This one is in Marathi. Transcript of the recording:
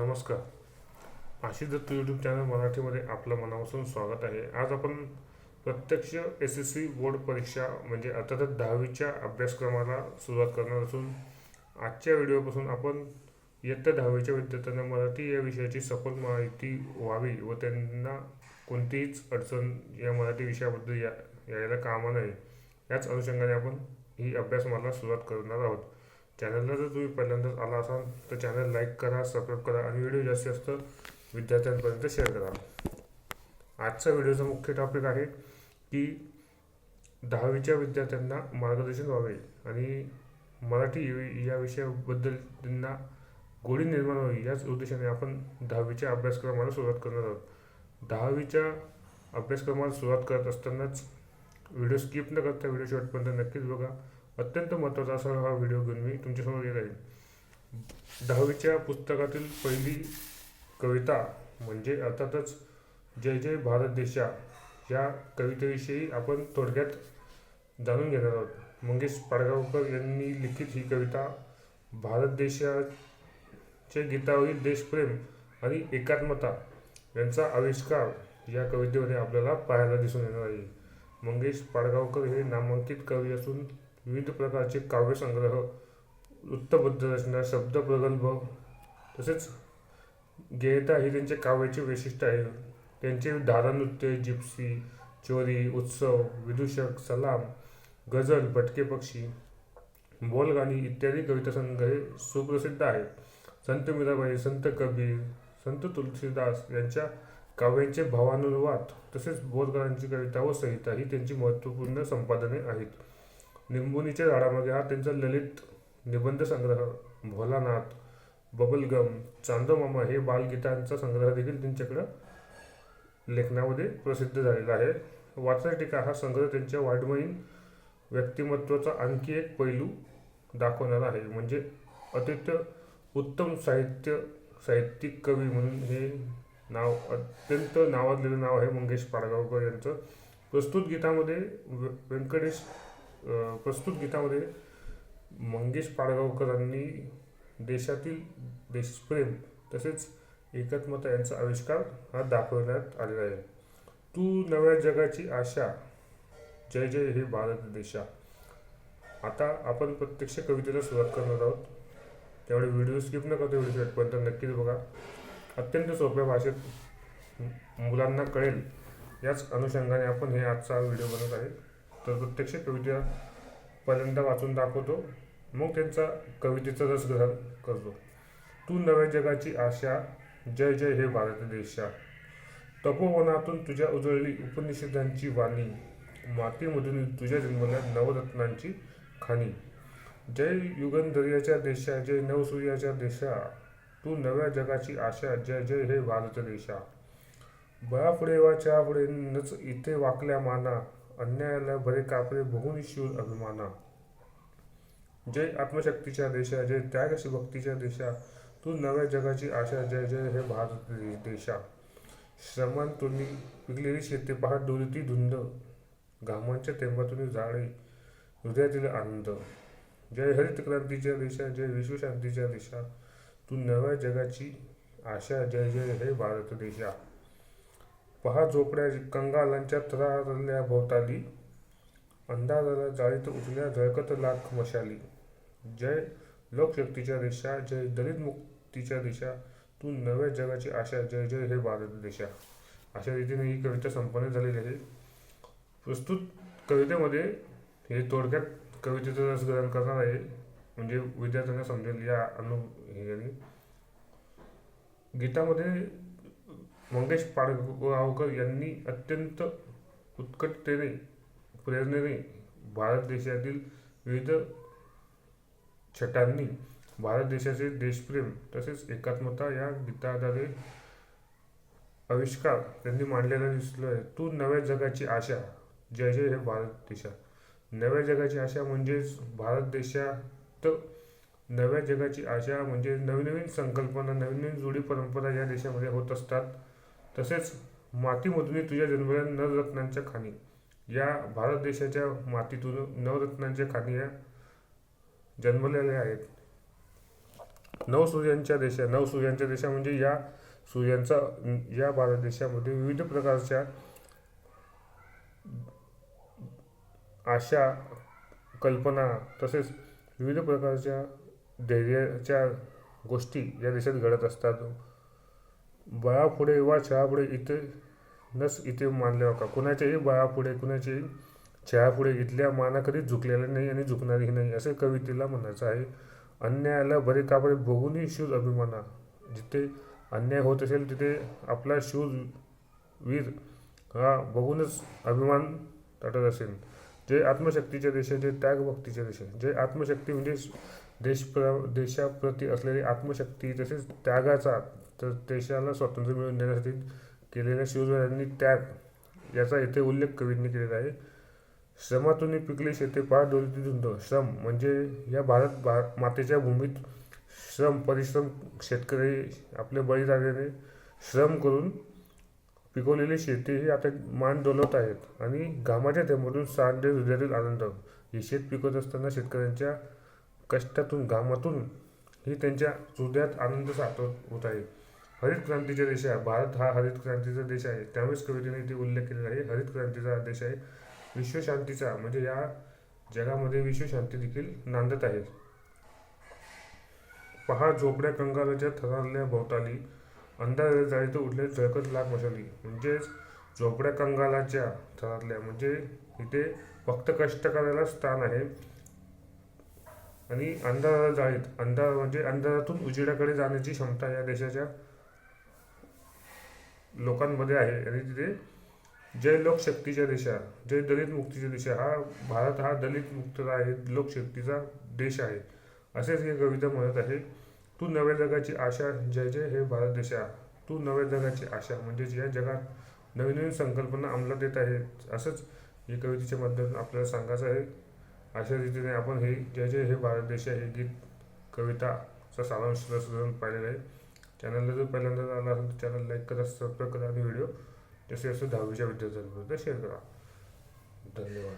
नमस्कार. आशिष दत्त यूट्यूब चॅनल मराठीमध्ये आपलं मनापासून स्वागत आहे. आज आपण प्रत्यक्ष एस एस सी बोर्ड परीक्षा म्हणजे अर्थातच दहावीच्या अभ्यासक्रमाला सुरुवात करणार असून आजच्या व्हिडिओपासून आपण इयत्ता दहावीच्या विद्यार्थ्यांना मराठी या विषयाची सखोल माहिती व्हावी व त्यांना कोणतीहीच अडचण या मराठी विषयाबद्दल या यायला कामा नये. याच अनुषंगाने आपण ही अभ्यासमाला सुरुवात करणार आहोत. चॅनलला जर तुम्ही पहिल्यांदाच आला असाल तर चॅनल लाईक करा सबस्क्राईब करा आणि व्हिडिओ जास्तीत जास्त विद्यार्थ्यांपर्यंत शेअर करा. आजचा व्हिडिओचा मुख्य टॉपिक आहे की दहावीच्या विद्यार्थ्यांना मार्गदर्शन व्हावे आणि मराठी या विषयाबद्दल त्यांना गोडी निर्माण व्हावी याच उद्देशाने आपण दहावीच्या अभ्यासक्रमाला सुरुवात करणार आहोत. दहावीच्या अभ्यासक्रमाला सुरुवात करत असतानाच व्हिडिओ स्किप न करता व्हिडिओ शेवटपर्यंत नक्कीच बघा. अत्यंत महत्त्वाचा असा हा व्हिडिओ घेऊन मी तुमच्यासमोर येत आहे. दहावीच्या पुस्तकातील पहिली कविता म्हणजे अर्थातच जय जय भारत देशा या कवितेविषयी आपण थोडक्यात जाणून घेणार आहोत. मंगेश पाडगावकर यांनी लिखित ही कविता भारत देशाचे गीतावरील देशप्रेम आणि एकात्मता यांचा आविष्कार या कवितेमध्ये आपल्याला पाहायला दिसून येणार आहे. मंगेश पाडगावकर हे नामांकित कवी असून विविध प्रकारचे काव्यसंग्रह वृत्तबद्ध रचना शब्द प्रगल्भ तसेच गेयता ही त्यांच्या काव्याचे वैशिष्ट्य आहे. त्यांचे धारानृत्य जिप्सी चोरी उत्सव विदूषक सलाम गझल भटके पक्षी बोलगाणी इत्यादी कविता संग्रह सुप्रसिद्ध आहेत. संत मीराबाई संत कबीर संत तुलसीदास यांच्या काव्यांचे भावानुवाद तसेच बोलकरांची कविता व संहिता ही त्यांची महत्त्वपूर्ण संपादने आहेत. निंबोनीच्या झाडामागे हा त्यांचा ललित निबंध संग्रह भोलानाथ बबलगम चांदोमामा हे बालगीतांचा संग्रह देखील त्यांच्याकडं लेखनामध्ये प्रसिद्ध झालेला आहे. वाचन टीका हा संग्रह त्यांच्या वाढमयीन व्यक्तिमत्वाचा आणखी एक पैलू दाखवणारा आहे. म्हणजे अत्यंत उत्तम साहित्य साहित्यिक कवी म्हणून हे नाव अत्यंत नावाजलेलं नाव आहे मंगेश पाडगावकर यांचं. प्रस्तुत गीतामध्ये व्य- व्यंकटेश प्रस्तुत गीतामध्ये मंगेश पाडगावकरांनी देशातील देशप्रेम तसेच एकात्मता यांचा आविष्कार हा दाखवण्यात आलेला आहे. तू नव्या जगाची आशा जय जय हे भारत देशा. आता आपण प्रत्यक्ष कवितेला सुरुवात करणार आहोत. त्यामुळे व्हिडिओ स्किप न करता व्हिडिओ शेवटपर्यंत नक्कीच बघा. अत्यंत सोप्या भाषेत मुलांना कळेल याच अनुषंगाने आपण हे आजचा व्हिडिओ बनवत आहे. तर प्रत्यक्ष कविता पहिल्यांदा वाचून दाखवतो. मग त्यांचा कवितेचा रस ग्रहण करतो. तू नव्या जगाची आशा जय जय हे भारत देशा. तपोवनातून तुझ्या उजळली उपनिषदांची वाणी मातीमधून तुझ्या जन्मल्या नवरत्नांची खाणी. जय युगंधर्याच्या देशा जय नवसूर्याच्या देशा. तू नव्या जगाची आशा जय जय हे भारत देशा. बळापुढे वा पुढे नच इथे वाकल्या माना. अन्यायाला बरे कापरे बघून शिव अभिमाना. जय आत्मशक्तीच्या देशा जय त्यागशी भक्तीच्या देशा. तू नव्या जगाची आशा जय जय हे भारत देशा. देशा तुम्ही पिकलेली शेती पहाट डोलती धुंद. घामांच्या थेंबातून जाळे हृदयातील आनंद. जय हरित क्रांतीच्या देशा जय विश्वशांतीच्या देशा. तू नव्या जगाची आशा जय जय हे भारत देशा. पहा झोपड्या कंगालांच्या थरारल्या भोवताली अंधाराला जाळीत उठल्या झळकत लाख मशाली. जय लोकशक्तीच्या रेषा जय दलित मुक्तीच्या दिशा. तू नव्या जगाची आशा जय जय हे भारत देशा. अशा रीतीने ही कविता संपन्न झालेली आहे. प्रस्तुत कवितेमध्ये हे थोडक्यात कवितेचं रसग्रहण करणार आहे. म्हणजे विद्यार्थ्यांना समजेल या अनु हे गीतामध्ये मंगेश पाडगावकर यांनी अत्यंत उत्कटतेने प्रेरणेने भारत देशातील विविध छटांनी भारत देशाचे देशप्रेम तसेच एकात्मता या गीताधारे आविष्कार त्यांनी मांडलेला दिसलो आहे तू नव्या जगाची आशा जय जय हे भारत देशा नव्या जगाची आशा म्हणजेच भारत देशात नव्या जगाची आशा म्हणजे नवीन नवीन संकल्पना नवीन नवीन जुडी परंपरा या देशामध्ये होत असतात. तसेच मातीमधून तुझ्या जन्मल्या नवरत्नांच्या खाणी. या भारत देशाच्या मातीतून नवरत्नांच्या खाणी या जन्मलेल्या आहेत. नऊ सूर्यांच्या देशा नऊ सूर्यांच्या देशा म्हणजे या सूर्यांचा या भारत देशामध्ये विविध प्रकारच्या आशा कल्पना तसेच विविध प्रकारच्या धैर्याच्या गोष्टी या देशात घडत असतात. बळापुढे वा छळापुढे इथे नस इथे मानले का कुणाच्याही बळापुढे कुणाच्याही छळापुढे इथल्या माना कधीच झुकलेल्या नाही आणि झुकणारही नाही असे कवितेला म्हणायचं आहे. अन्यायाला बरे कापडे बघूनही शूज अभिमाना. जिथे अन्याय होत असेल तिथे आपला शूर वीर हा बघूनच अभिमान टाटत असेल. जे आत्मशक्तीच्या देशाचे त्यागभक्तीच्या देश जे आत्मशक्ती म्हणजे देश प्र देशाप्रती असलेली आत्मशक्ती तसेच त्यागाचा तर देशाला स्वातंत्र्य मिळवून देण्यासाठी केलेल्या शिवरायांनी त्याग याचा येथे उल्लेख कवींनी केलेला आहे. श्रमातून पिकले शेते पार डोलीती धुंद. श्रम म्हणजे या भारत भा मातेच्या भूमीत श्रम परिश्रम शेतकरी आपल्या बळीराजाने श्रम करून पिकवलेली शेती ही आता मान डोलवत आहेत. आणि घामाच्या थेंबातून सांडे हृदयातील आनंद हे शेत पिकवत असताना शेतकऱ्यांच्या कष्टातून घामातून ही त्यांच्या हृदयात आनंद साठवत होत आहे. हरित क्रांतीचा देश आहे. भारत हा हरित क्रांतीचा देश आहे. त्यावेळेस कवितेने इथे उल्लेख केलेला आहे. हरित क्रांतीचा देश आहे. विश्वशांतीचा म्हणजे या जगामध्ये विश्वशांती देखील नांदत आहे. पहा झोपड्या कंगालाच्या थरारल्या भोवताली. अंधारे जाळीत उठले झळकत लाख मशाली. म्हणजेच झोपड्या कंगालाच्या थरारल्या. म्हणजे इथे फक्त कष्ट करायला स्थान आहे. आणि अंधारा जाळीत अंधार म्हणजे अंधारातून उजेडाकडे जाण्याची क्षमता या देशाच्या लोकांमध्ये आहे. आणि तिथे जय लोकशक्तीच्या दिशा जय दलित मुक्तीच्या दिशा हा भारत हा दलित मुक्तता आहे लोकशक्तीचा देश आहे. असेच हे कविता म्हणत आहे तू नव्या जगाची आशा जय जय हे भारत देशा तू नव्या जगाची आशा म्हणजेच या जगात नवीन नवीन संकल्पना अंमलात येत आहे असंच या कवितेच्या माध्यमातून आपल्याला सांगायचं आहे. अशा रीतीने आपण हे जय जय हे भारत देश हे गीत कविताचा सारांश रसदन पाहिलेलं आहे. चॅनलला जर पहिल्यांदा आला असेल तर चॅनल लाईक करा सबस्क्राईब करा आणि व्हिडिओ जसे असं दहावीच्या विद्यार्थ्यांपर्यंत शेअर करा. धन्यवाद.